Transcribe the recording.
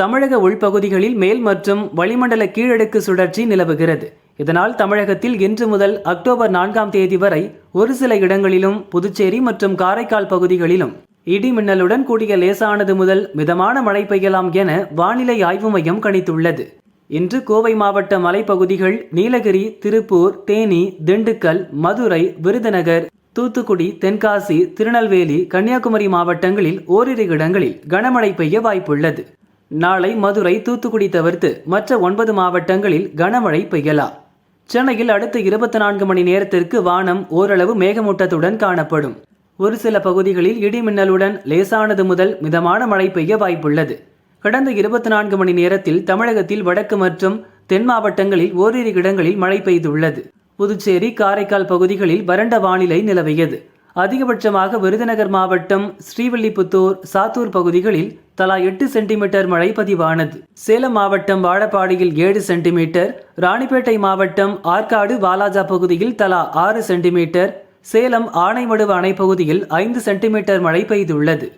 தமிழக உள்பகுதிகளில் மேல் மற்றும் வளிமண்டல கீழடுக்கு சுழற்சி நிலவுகிறது. இதனால் தமிழகத்தில் இன்று முதல் அக்டோபர் நான்காம் தேதி வரை ஒரு சில இடங்களிலும் புதுச்சேரி மற்றும் காரைக்கால் பகுதிகளிலும் இடி மின்னலுடன் கூடிய லேசானது முதல் மிதமான மழை பெய்யலாம் என வானிலை ஆய்வு மையம் கணித்துள்ளது. இன்று கோவை மாவட்ட மலைப்பகுதிகள் நீலகிரி திருப்பூர் தேனி திண்டுக்கல் மதுரை விருதுநகர் தூத்துக்குடி தென்காசி திருநெல்வேலி கன்னியாகுமரி மாவட்டங்களில் ஓரிரு இடங்களில் கனமழை பெய்ய வாய்ப்புள்ளது. நாளை மதுரை தூத்துக்குடி தவிர்த்து மற்ற ஒன்பது மாவட்டங்களில் கனமழை பெய்யலாம் சென்னையில் அடுத்த இருபத்தி நான்கு மணி நேரத்திற்கு வானம் ஓரளவு மேகமூட்டத்துடன் காணப்படும். ஒரு சில பகுதிகளில் இடிமின்னலுடன் லேசானது முதல் மிதமான மழை பெய்ய வாய்ப்புள்ளது. கடந்த இருபத்தி நான்கு மணி நேரத்தில் தமிழகத்தில் வடக்கு மற்றும் தென் மாவட்டங்களில் ஓரிரு இடங்களில் மழை பெய்துள்ளது. புதுச்சேரி காரைக்கால் பகுதிகளில் வறண்ட வானிலை நிலவியது. அதிகபட்சமாக விருதுநகர் மாவட்டம் ஸ்ரீவில்லிபுத்தூர் சாத்தூர் பகுதிகளில் தலா எட்டு சென்டிமீட்டர் மழை பதிவானது சேலம் மாவட்டம் வாழப்பாடியில் ஏழு சென்டிமீட்டர் ராணிப்பேட்டை மாவட்டம் ஆற்காடு வாலாஜா பகுதியில் தலா ஆறு சென்டிமீட்டர் சேலம் ஆனைமடுவு அணை பகுதியில் ஐந்து சென்டிமீட்டர் மழை பெய்துள்ளது.